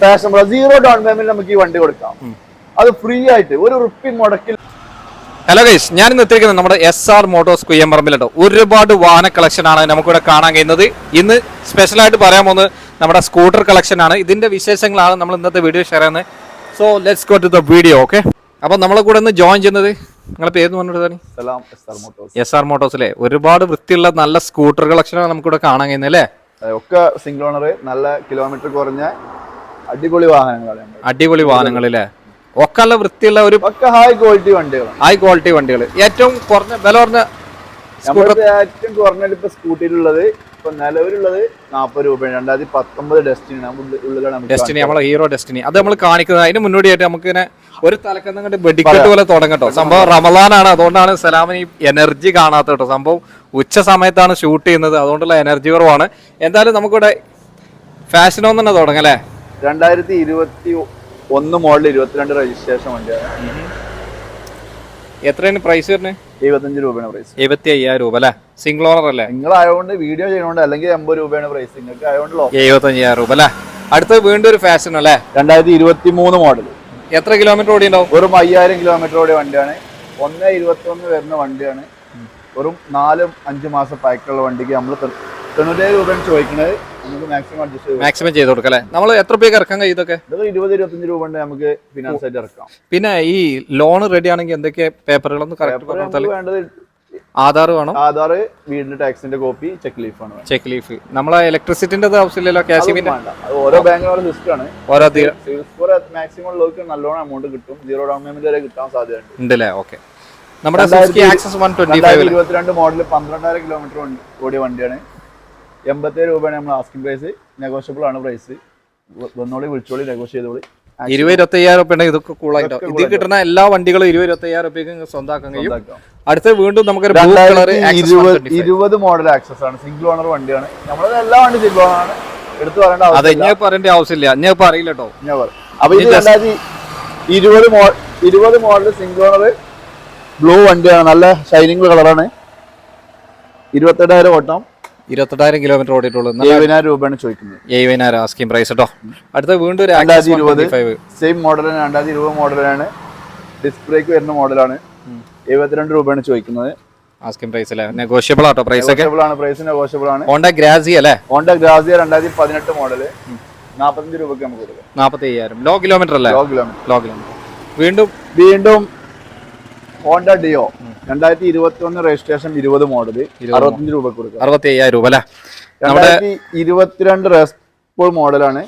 Pro zero down payment നമുക്ക് ഈ വണ്ടി കൊടുക്കാം. അത് ഫ്രീ ആയിട്ട് ഒരു റുപ്പി മുടക്കിൽ ഹലോ ഗൈസ് ഞാൻ ഇന്ന് എത്തിയിരിക്കുന്നത് നമ്മുടെ എസ് ആർ മോട്ടോഴ്സ് കുയ്യമ്പറമ്പിലുണ്ട്. ഒരുപാട് വാഹന കളക്ഷൻ ആണ് നമുക്കിവിടെ കാണാൻ കഴിയുന്നത്. ഇന്ന് സ്പെഷ്യലായിട്ട് പറയാൻ പോകുന്നത് നമ്മുടെ സ്കൂട്ടർ കളക്ഷൻ ആണ്. ഇതിന്റെ വിശേഷങ്ങളാണ് നമ്മൾ ഇന്നത്തെ വീഡിയോ ഷെയർ ചെയ്യുന്നത്. So let's go to the video okay അപ്പോൾ നമ്മളെ കൂടെ ഇന്ന് ജോയിൻ ചെയ്യുന്നത് നിങ്ങളെ പേര് പറഞ്ഞിട്ട് മോട്ടോസ് എസ് ആർ മോട്ടോഴ്സിലെ ഒരുപാട് വൃത്തിയുള്ള നല്ല സ്കൂട്ടർ കളക്ഷനാണ് നമുക്കിവിടെ കാണാൻ കഴിയുന്നത് അല്ലേ? ഒക്കെ സിംഗിൾ ഓണർ നല്ല കിലോമീറ്റർ കുറഞ്ഞ അടിപൊളി വാഹനങ്ങളാണ്. അടിപൊളി വാഹനങ്ങളല്ലേ ഒക്കെ നല്ല വൃത്തിയുള്ള ഒരു ഒക്കെ ഹൈ ക്വാളിറ്റി വണ്ടികൾ ഹൈ ക്വാളിറ്റി വണ്ടികൾ ഏറ്റവും കുറഞ്ഞ വില കുറഞ്ഞ ഏറ്റവും കുറഞ്ഞ ഇപ്പൊ സ്കൂട്ടിയിലുള്ളത് ഇപ്പൊ നിലവിലുള്ളത് നാൽപ്പത് രൂപയാണ്. രണ്ടായിരത്തി പത്തൊമ്പത് ഡെസ്റ്റിനി ഡെസ്റ്റിനി നമ്മളെ ഹീറോ ഡെസ്റ്റിനി അത് നമ്മൾ കാണിക്കുന്നത്. അതിന് മുന്നോടിയായിട്ട് നമുക്ക് ഇങ്ങനെ ഒരു തലക്കെന്ന് കണ്ട് വെടിക്കെട്ട് പോലെ തുടങ്ങട്ടോ സംഭവം റമദാനാണ് അതുകൊണ്ടാണ് സലാമിന് ഈ എനർജി കാണാത്ത കേട്ടോ. സംഭവം ഉച്ച സമയത്താണ് ഷൂട്ട് ചെയ്യുന്നത്. അതുകൊണ്ടുള്ള എനർജി കുറവാണ്. എന്തായാലും നമുക്കിവിടെ ഫാഷനോ തന്നെ തുടങ്ങാം അല്ലേ? രണ്ടായിരത്തി ഇരുപത്തി ഒന്ന് മോഡൽ ഇരുപത്തിരണ്ട് രജിസ്ട്രേഷൻ വണ്ടിയാണ്. എത്രയാണ് പ്രൈസ് വരുന്നത് എഴുപത്തഞ്ച് രൂപയാണ് പ്രൈസ് എഴുപത്തി അയ്യായിരം രൂപ അല്ലേ? സിംഗിൾ ഓണർ അല്ലേ? നിങ്ങൾ ആയതുകൊണ്ട് വീഡിയോ ചെയ്യണോണ്ട് അല്ലെങ്കിൽ എൺപത് രൂപയാണ് പ്രൈസ് നിങ്ങൾക്ക് ആയതുകൊണ്ടല്ലോ എഴുപത്തി അയ്യായിരം രൂപ അല്ലേ? അടുത്ത വീണ്ടും ഒരു ഫാഷൻ അല്ലേ? രണ്ടായിരത്തി ഇരുപത്തി മൂന്ന് മോഡൽ എത്ര കിലോമീറ്റർ ഓടി ഉണ്ടാവും വെറും അയ്യായിരം കിലോമീറ്റർ ഓടിയ വണ്ടിയാണ്. ഒന്ന് ഇരുപത്തി ഒന്ന് വരുന്ന വണ്ടിയാണ്. വെറും നാലും അഞ്ച് മാസം പാക്കുള്ള വണ്ടിക്ക് നമ്മൾ തൊണ്ണൂറ്റേഴ് രൂപയാണ് ചോദിക്കുന്നത് മാക്സിമം ചെയ്ത് കൊടുക്കാം അല്ലേ? നമ്മൾ എത്ര രൂപയ്ക്ക് ഇറക്കാൻ കഴിയും ഇതൊക്കെ? ഇത് ഇരുപത് ഇരുപത്തഞ്ച് രൂപ കൊണ്ട് നമുക്ക് ഫിനാൻസ് ആയിട്ട് ഇറക്കാം. പിന്നെ ഈ ലോൺ റെഡി ആണെങ്കിൽ എന്തൊക്കെ പേപ്പറുകളൊന്ന് കറക്റ്റ് വേണ്ടത് ആധാർ വേണം? ആധാർ വീടിന്റെ ടാക്സിന്റെ കോപ്പി ചെക്ക് ലീഫ് ആണ് ചെക്ക് ലീഫ് നമ്മളെ ഇലക്ട്രിസിറ്റിന്റെ ആവശ്യമില്ലല്ലോ ക്യാഷ് ഓരോ ബാങ്കുകളും ലിസ്റ്റ് ആണ്. ഓരോ സിവിൽ സ്കോർ മാക്സിമം ലോക്ക് നല്ലോണം എമൗണ്ട് കിട്ടും. സീറോ ഡൗൺ പേയ്മെന്റ് വരെ കിട്ടാൻ സാധ്യതയുണ്ട്. ഉണ്ടല്ലേ? ഓക്കെ നമ്മുടെ ആക്സസ് വൺ ട്വന്റി ഫൈവ് ഇരുപത്തിരണ്ട് മോഡൽ പന്ത്രണ്ടായിരം കിലോമീറ്റർ ഓടിയ വണ്ടിയാണ്. എൺപത്തേഴ് രൂപയാണ് നമ്മൾ ആസ്കിംഗ് പ്രൈസ് നെഗോഷ്യബിൾ ആണ് പ്രൈസ് വന്നോളി വിളിച്ചോളി നെഗോഷിയേറ്റ് ചെയ്തോളി. ഇരുപത് ഇരുപത്തി അയ്യായിരം റുപ്യ ഉണ്ടെങ്കിൽ ഇതൊക്കെ കൂളായിട്ടോ ഇതിൽ കിട്ടുന്ന എല്ലാ വണ്ടികളും ഇരുപത് ഇരുപത്തി അയ്യായിരം റുപ്യക്ക് സ്വന്തമാക്കാൻ കഴിയും അടുത്ത വീണ്ടും നമുക്ക് ഇരുപത് മോഡൽ ആക്സസ് ആണ്. സിംഗിൾ ഓണർ വണ്ടിയാണ്. നമ്മളത് എല്ലാ വണ്ടി സിംഗിൾ ഓണർ ആണ്. എടുത്തു പറയേണ്ട അതെ ആവശ്യമില്ല ഞാൻ പറയേണ്ട ആവശ്യമില്ല. ഞാൻ ഇപ്പൊ അറിയില്ല കേട്ടോ ഞാൻ പറയാം അപ്പൊ ഇത് രണ്ടായിരത്തി ഇരുപത് മോഡൽ ഇരുപത് മോഡൽ സിംഗിൾ ഓണർ ബ്ലൂ വണ്ടിയാണ്. നല്ല ഷൈനിങ് കളറാണ് ഇരുപത്തെട്ടായിരം ഓട്ടം. ഇരുപത്തെട്ടായിരം കിലോമീറ്റർ ഓടിയിട്ടുള്ളൂ. രൂപയാണ് ചോദിക്കുന്നത്. എഴുപതിനായിരം ആസ്കിംഗ് പ്രൈസ് കേട്ടോ അടുത്ത വീണ്ടും ഒരു രണ്ടായിരത്തി ഇരുപത് സെയിം മോഡലാണ് രണ്ടായിരത്തി ഇരുപത് മോഡലാണ് ഡിസ്ക് ബ്രേക്ക് വരുന്ന മോഡലാണ് എഴുപത്തിരണ്ട് രൂപയാണ് ചോദിക്കുന്നത്. ആസ്കിംഗ് പ്രൈസ് അല്ലേ? നെഗോഷ്യബിൾ ആട്ടോ പ്രൈസ് ഒക്കെ? ആണ് പ്രൈസ് നെഗോഷ്യബിൾ ആണ്. ഹോണ്ട ഗ്രാസിയ അല്ലേ? ഹോണ്ട ഗ്രാസിയ രണ്ടായിരത്തി പതിനെട്ട് മോഡൽ നാൽപ്പത്തഞ്ച് രൂപയ്ക്ക് നമുക്ക് കൊടുക്കാം. നാൽപ്പത്തി അയ്യായിരം ലോ കിലോമീറ്റർ അല്ലേ? ലോ കിലോമീറ്റർ ലോ കിലോമീറ്റർ വീണ്ടും വീണ്ടും ഹോണ്ട ഡിയോ. രണ്ടായിരത്തി ഇരുപത്തി ഒന്ന് രജിസ്ട്രേഷൻ ഇരുപത് മോഡൽ അറുപത്തഞ്ച് രൂപ കൊടുക്കുക. അറുപത്തി അയ്യായിരം രൂപ അല്ലേ? രണ്ടായിരത്തി ഇരുപത്തിരണ്ട് റെസ്പോൾ മോഡലാണ്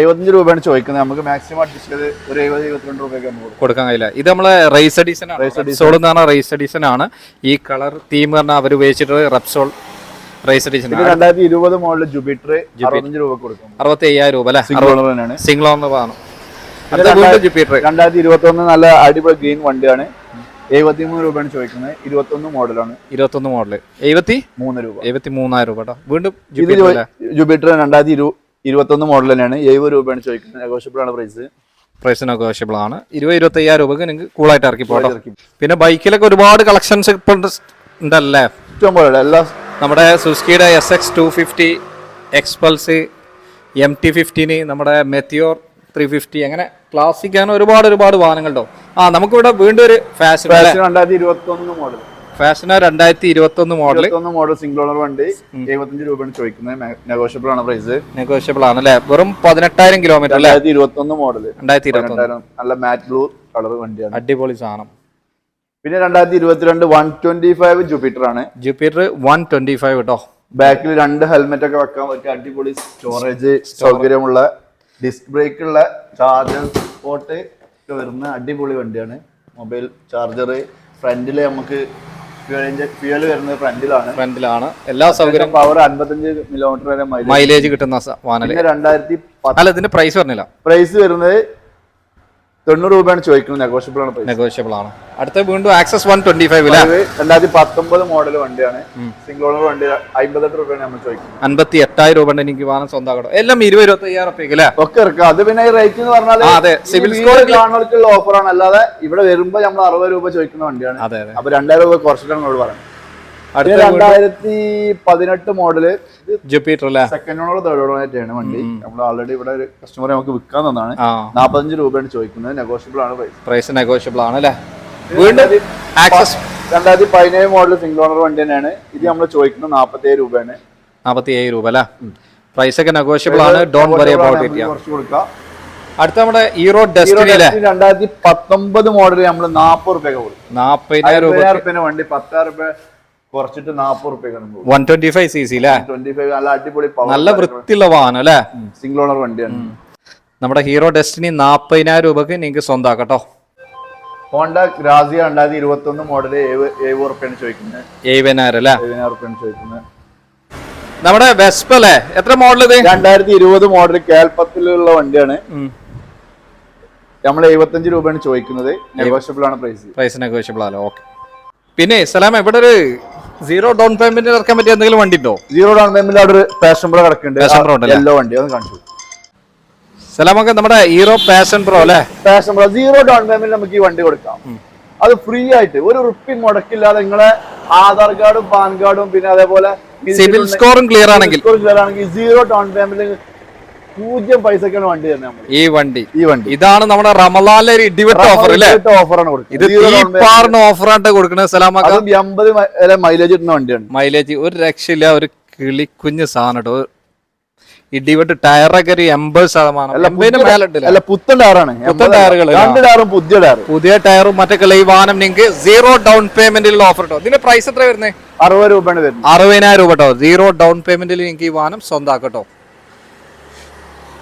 എഴുപത്തഞ്ച് രൂപയാണ് ചോദിക്കുന്നത്. നമുക്ക് മാക്സിമം അഡ്ജസ്റ്റ് ചെയ്ത് ഒരു എഴുപത് ഇരുപത്തിരണ്ട് രൂപയ്ക്ക് നമുക്ക് കൊടുക്കാൻ കഴിയില്ല. ഇത് നമ്മളെ റൈസ് അഡീഷൻ റൈസ് റെപ്സോൾ എന്ന് പറഞ്ഞാൽ റൈസ് അഡീഷൻ ആണ്. ഈ കളർ തീം പറഞ്ഞാൽ അവർ ഉപയോഗിച്ചിട്ട് റെപ്സോൾ റൈസ് എഡീഷൻ രണ്ടായിരത്തി ഇരുപത് മോഡൽ ജുപിറ്റർ അറുപത്തഞ്ച് രൂപ കൊടുക്കും. അറുപത്തി അയ്യായിരം രൂപ അല്ലേ? സിംഗിൾ ഓണർ ആണ്. രണ്ടായിരത്തി ഇരുപത്തി ഒന്ന് നല്ല അടിപൊളി ഗ്രീൻ വണ്ടിയാണ്. എഴുപത്തി മൂന്ന് രൂപയാണ് ചോദിക്കുന്നത്. ഇരുപത്തി ഒന്ന് മോഡലാണ്. ഇരുപത്തൊന്ന് മോഡൽ. എഴുപത്തി? മൂന്ന് രൂപ. എഴുപത്തി മൂന്നായിരം രൂപ കേട്ടോ. വീണ്ടും ഇത് ജുപിറ്റർ രണ്ടായിരത്തി ഇരു ഇരുപത്തി ഒന്ന് മോഡൽ തന്നെയാണ്. എഴുപത് രൂപയാണ് ചോദിക്കുന്നത്. നെഗോഷ്യബിൾ ആണ് പ്രൈസ് പ്രൈസ് നെഗോഷ്യബിൾ ആണ്. ഇരുപത് ഇരുപത്തി അയ്യായിരം രൂപക്ക് നിങ്ങൾക്ക് കൂളായിട്ട് ഇറക്കി പോട്ടോ. പിന്നെ ബൈക്കിലൊക്കെ ഒരുപാട് കളക്ഷൻസ് ഇപ്പോൾ ഉണ്ട്- ഉണ്ടല്ലേ? ഏറ്റവും പോലെ എല്ലാ നമ്മുടെ സുസ്കിയുടെ S X two fifty Xpulse M T fifteen നമ്മുടെ മെത്തിയോർ ത്രീ ഫിഫ്റ്റി അങ്ങനെ ക്ലാസിക് ആണ്. ഒരുപാട് ഒരുപാട് വാഹനങ്ങളുണ്ടോ. ആ നമുക്കിവിടെ വീണ്ടും ഒരു ഫാഷൻ രണ്ടായിരത്തി ഇരുപത്തി ഒന്ന് മോഡൽ ഫാഷന രണ്ടായിരത്തി ഇരുപത്തി ഒന്ന് മോഡൽ മോഡൽ സിംഗിൾ ഓണർ വണ്ടി എഴുപത്തഞ്ച് രൂപയാണ് ചോദിക്കുന്നത്. നെഗോഷ്യബിൾ ആണ് പ്രൈസ് നെഗോഷ്യബിൾ ആണ് അല്ലെ? വെറും പതിനെട്ടായിരം കിലോമീറ്റർ രണ്ടായിരത്തി ഇരുപത്തി ഒന്ന് മോഡൽ രണ്ടായിരത്തി ഇരുപത്തി നല്ല മാറ്റ് ബ്ലൂ കളർ വണ്ടിയാണ്. അടിപൊളി സാധനം. പിന്നെ രണ്ടായിരത്തി ഇരുപത്തിരണ്ട് വൺ ട്വന്റി ഫൈവ് ജൂപ്പിറ്റർ ആണ്. ജൂപ്പിറ്റർ വൺ ട്വന്റി ഫൈവ് കേട്ടോ ബാക്കിൽ രണ്ട് ഹെൽമെറ്റ് ഒക്കെ വെക്കാൻ പറ്റിയ അടിപൊളി സ്റ്റോറേജ് സൗകര്യമുള്ള ഡിസ്ക് ബ്രേക്ക് ഉള്ള ചാർജർ സ്പോട്ട് ഒക്കെ വരുന്ന അടിപൊളി വണ്ടിയാണ്. മൊബൈൽ ചാർജർ ഫ്രണ്ടിൽ നമുക്ക് ഫ്യൂൽ വരുന്നത് ഫ്രണ്ടിലാണ്. ഫ്രണ്ടിലാണ്. എല്ലാ സൗകര്യം പവർ അൻപത്തഞ്ച് കിലോമീറ്റർ വരെ മൈലേജ് കിട്ടുന്ന വാഹനം രണ്ടായിരത്തി അല്ല ഇതിന്റെ പ്രൈസ് പറഞ്ഞില്ല. പ്രൈസ് വരുന്നത് തൊണ്ണൂറ് രൂപയാണ് ചോദിക്കുന്നത്. നെഗോഷ്യബിൾ ആണ് നെഗോഷ്യബിൾ ആണ്. അടുത്ത വീണ്ടും ആക്സസ് വൺ ട്വന്റി ഫൈവ് രണ്ടായിരത്തി പത്തൊമ്പത് മോഡൽ വണ്ടിയാണ്. സിംഗിൾ ഓണർ വണ്ടി അമ്പത്തെട്ട് രൂപയാണ് നമ്മൾ ചോദിക്കുന്നത്. അൻപത്തി എട്ടായിരം രൂപ എനിക്ക് വാഹനം സ്വന്തമാക്കണം. എല്ലാം ഇരുപത് ഇരുപത്തി അയ്യായിരം റുപ്യക്ക് ഒക്കെ ഇറക്കാം അത് പിന്നെ ഈ റേറ്റ് എന്ന് പറഞ്ഞാൽ അതെ. സിവിൽ സ്കോർ കാണുന്നവർക്കുള്ള ഓഫറാണ് അല്ലാതെ ഇവിടെ വരുമ്പോ നമ്മൾ അറുപത് രൂപ ചോദിക്കുന്ന വണ്ടിയാണ്. അതെ അപ്പൊ രണ്ടായിരം രൂപ കുറച്ചിട്ടാണ് നമ്മൾ പറയുന്നത്. രണ്ടായിരത്തി പതിനെട്ട് മോഡൽ ജുപ്പിറ്റർ അല്ലേ? സെക്കൻഡ് ഓണർ തേർഡ് ഓണോ ആയിട്ടാണ് വണ്ടി. നമ്മൾ ഓൾറെഡി ഇവിടെ ഒരു കസ്റ്റമറെ നമുക്ക് വിൽക്കാൻ തന്നാണ് നാപ്പത്തഞ്ച് രൂപയാണ് ചോദിക്കുന്നത്. നെഗോഷ്യബിൾ ആണ് പ്രൈസ് പ്രൈസ് നെഗോഷ്യബിൾ ആണ് അല്ലേ? വീണ്ടും ആക്സസ് രണ്ടായിരത്തി പതിനേഴ് മോഡൽ സിംഗിൾ ഓണർ വണ്ടി തന്നെയാണ്. ഇത് നമ്മൾ ചോദിക്കുന്നത് നാപ്പത്തി ഏഴ് രൂപയാണ്. നാൽപ്പത്തി ഏഴ് രൂപ അല്ലേ? പ്രൈസ് ഒക്കെ നെഗോഷ്യബിൾ ആണ്. ഡോൺ വറി അബൌട്ട് ഇറ്റ് കുറച്ച് കൊടുക്കാം. അടുത്ത നമ്മുടെ ഹീറോ ഡെസ്റ്റിനി അല്ലേ? രണ്ടായിരത്തി പത്തൊമ്പത് മോഡൽ നമ്മൾ നാപ്പത് രൂപയൊക്കെ കൊടുക്കും നാപ്പതിനായിരം രൂപ വണ്ടി പത്തായിരം റുപ്യ കുറച്ചിട്ട് നാപ്പത് റുപ്യക്കാണ് one twenty five C C അല്ലേ ട്വന്റി ഫൈവ് നല്ല അടിപൊളി നല്ല വൃത്തിയുള്ള വാഹനം അല്ലേ സിംഗിൾ ഓണർ വണ്ടിയാണ്. നമ്മുടെ ഹീറോ ഡെസ്റ്റിനി നാപ്പതിനായിരം രൂപക്ക് നിങ്ങൾക്ക് സ്വന്തമാക്കട്ടോ ഹോണ്ട ഗ്രാസിയ രണ്ടായിരത്തി ഇരുപത്തി ഒന്ന് മോഡൽ ഏഴ് റുപ്യാണ് ചോദിക്കുന്നത്. എഴുപതിനായിരം അല്ലേ ഏഴിനായിരം റുപ്യാണ് ചോദിക്കുന്നത്. നമ്മുടെ വെസ്പ അല്ലേ എത്ര മോഡൽ ഇത്? രണ്ടായിരത്തി ഇരുപത് മോഡൽ കേൾപ്പത്തിലുള്ള വണ്ടിയാണ്. നമ്മൾ എഴുപത്തഞ്ച് രൂപയാണ് ചോദിക്കുന്നത്. നെഗോഷ്യബിൾ ആണ് പ്രൈസ് പ്രൈസ് നെഗോഷ്യബിൾ ആണല്ലോ ഓക്കെ പിന്നെ സലാമ ഇവിടെ ഒരു സീറോ ഡൗൺ പേയ്മെന്റ് ഇറക്കാൻ പറ്റിയ എന്തെങ്കിലും വണ്ടി ഉണ്ടോ? സീറോ ഡൗൺ പേയ്മെന്റ് അവിടെ ഒരു പാഷൻ പ്രോ കിടക്കുന്നുണ്ട്. ഉണ്ട് യെല്ലോ വണ്ടി ഒന്ന് കാണിച്ചു സലാമൊക്കെ നമ്മുടെ ഹീറോ പാഷൻ പ്രോ അല്ലേ? Passion Pro zero down payment നമുക്ക് ഈ വണ്ടി കൊടുക്കാം. അത് ഫ്രീ ആയിട്ട് ഒരു റുപ്പി മുടക്കില്ലാതെ നിങ്ങളെ ആധാർ കാർഡും പാൻ കാർഡും പിന്നെ അതേപോലെ സിവിൽ സ്കോറും ക്ലിയർ ആണെങ്കിൽ. ആണെങ്കിൽ സീറോ ഡൗൺ പേയ്മെന്റ് പൂജ്യം പൈസക്കാണ് വണ്ടി തന്നെ ഈ വണ്ടി. ഈ വണ്ടി. ഇതാണ് നമ്മുടെ റമലാലിലെ ഒരു ഇടിവെട്ട് ഓഫർ അല്ലേ? ഓഫറാണ് കൊടുക്കുന്നത്. ഓഫറായിട്ട് കൊടുക്കുന്നത്. സലാമക്ക എൺപത് മൈലേജ് കിട്ടുന്ന വണ്ടിയാണ്. മൈലേജ് ഒരു രക്ഷയില്ല ഒരു കിളിക്കുഞ്ഞ് സാധനം ഇടിവെട്ട് ടയറൊക്കെ ഒരു എൺപത് ശതമാനം. അല്ല പുത്തൻ ടയറാണ് പുത്തൻ ടയറുകൾ രണ്ട് ടയറും പുതിയ ടയർ പുതിയ ടയറും മറ്റൊക്കെ ഈ വാഹനം നിങ്ങൾക്ക് സീറോ ഡൗൺ പേയ്മെന്റിൽ ഓഫർ കേട്ടോ ഇതിന്റെ പ്രൈസ് എത്ര വരുന്നത് അറുപത് രൂപയാണ് വരുന്നത് അറുപതിനായിരം രൂപ കേട്ടോ സീറോ ഡൗൺ പേയ്മെന്റിൽ നിങ്ങൾക്ക് ഈ വാഹനം സ്വന്തമാക്കട്ടോ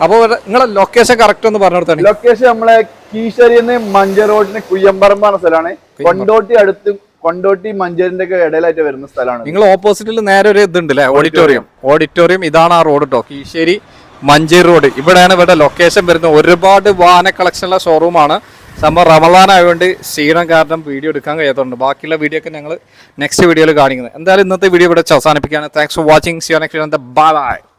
അപ്പോൾ നിങ്ങളെ ലൊക്കേഷൻ കറക്റ്റ് ഒന്ന് പറഞ്ഞു കൊടുത്താണ് ലൊക്കേഷൻ നമ്മളെ കീശരിന്ന് മഞ്ച റോഡിന് കുയ്യമ്പറമ്പ് എന്ന സ്ഥലമാണ്. കൊണ്ടോട്ടി അടുത്ത് കൊണ്ടോട്ടി മഞ്ചേരിന്റെ ഒക്കെ ഇടയിലായിട്ട് വരുന്ന സ്ഥലമാണ്. നിങ്ങൾ ഓപ്പോസിറ്റിൽ നേരെ ഒരു ഇതുണ്ട് അല്ലേ ഓഡിറ്റോറിയം ഓഡിറ്റോറിയം ഇതാണ് ആ റോഡ് കേട്ടോ കീശേരി മഞ്ചേരി റോഡ് ഇവിടെയാണ് ഇവിടെ ലൊക്കേഷൻ വരുന്നത്. ഒരുപാട് വാഹന കളക്ഷനുള്ള ഷോറൂമാണ് സംഭവം റമദാൻ ആയതുകൊണ്ട് ക്ഷീണം കാരണം വീഡിയോ എടുക്കാൻ കഴിയാത്തതുണ്ട് ബാക്കിയുള്ള വീഡിയോ ഒക്കെ ഞങ്ങൾ നെക്സ്റ്റ് വീഡിയോയിൽ കാണിക്കുന്നത്. എന്തായാലും ഇന്നത്തെ വീഡിയോ ഇവിടെ അവസാനിപ്പിക്കുകയാണ്. Thanks for watching see you next bye